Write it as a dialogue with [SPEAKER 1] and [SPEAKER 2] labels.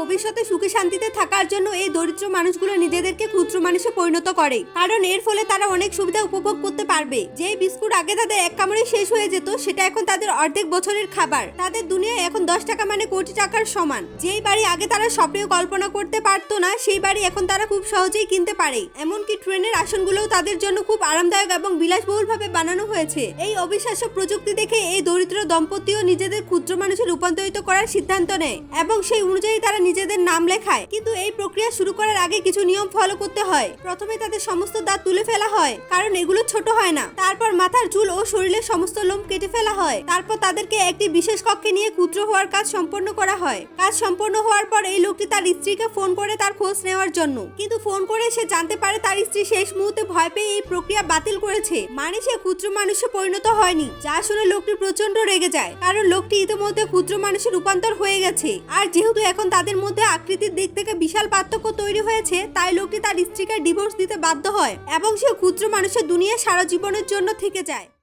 [SPEAKER 1] ভবিষ্যতে সুখে শান্তিতে থাকার জন্য এই দরিদ্র মানুষগুলো নিজেদেরকে ক্ষুদ্র মানুষে পরিণত করে। কারণ এর ফলে তারা অনেক সুবিধা উপভোগ করতে পারবে। যেই বিস্কুট আগে তাদের এক কামড়ে শেষ হয়ে যেত, সেটা এখন তাদের অর্ধেক বছরের খাবার। তাদের দুনিয়ায় এখন দশ টাকা মানে কোটি টাকার সমান। যেই বাড়ি আগে তারা স্বপ্নেও কল্পনা করতে পারতো না, সেই বাড়ি এখন তারা খুব সহজেই কিনতে পারে। এমনকি ট্রেনের আসনগুলোও তাদের জন্য খুব আরামদায়ক এবং বিলাসবহুল ভাবে বানানো হয়েছে। এই অবিশ্বাস্য প্রযুক্তি দেখে এই দরিদ্র দম্পতিও নিজেদের ক্ষুদ্র মানুষে রূপান্তরিত করার সিদ্ধান্ত নেয়। এবং সেই অনুযায়ী তারা নিজেদের নাম লেখায়। কিন্তু এই প্রক্রিয়া শুরু করার আগে কিছু নিয়ম ফলো করতে হয়। প্রথমে তাদের সমস্ত দাঁত তুলে ফেলা হয়, কারণ এগুলো ছোট হয় না। তারপর মাথার চুল ও শরীরের সমস্ত লোম কেটে ফেলা হয়। তারপর তাদেরকে একটি বিশেষ কক্ষে নিয়ে ক্ষুদ্র হওয়ার কাজ সম্পন্ন করা হয়। কাজ সম্পন্ন হওয়ার পর এই লোকটি তার স্ত্রীকে ফোন করে তার খোঁজ নেওয়ার জন্য। কিন্তু ফোন করে সে জানতে পারে তার স্ত্রী শেষ মুহূর্তে ভয় পেয়ে এই প্রক্রিয়া বাতিল করেছে। মানে সে ক্ষুদ্র মানুষে পরিণত হয়নি, যা শুনে লোকটি প্রচণ্ড রেগে যায়। কারণ লোকটি ইতিমধ্যে ক্ষুদ্র মানুষের রূপান্তর হয়ে গেছে। আর যেহেতু এখন তাদের মধ্যে আকৃতির দিক থেকে বিশাল পার্থক্য তৈরি হয়েছে, তাই লোকটি তার স্ত্রীকে ডিভোর্স দিতে বাধ্য হয় এবং সে ক্ষুদ্র মানুষের দুনিয়া সারা জীবনের জন্য থেকে যায়।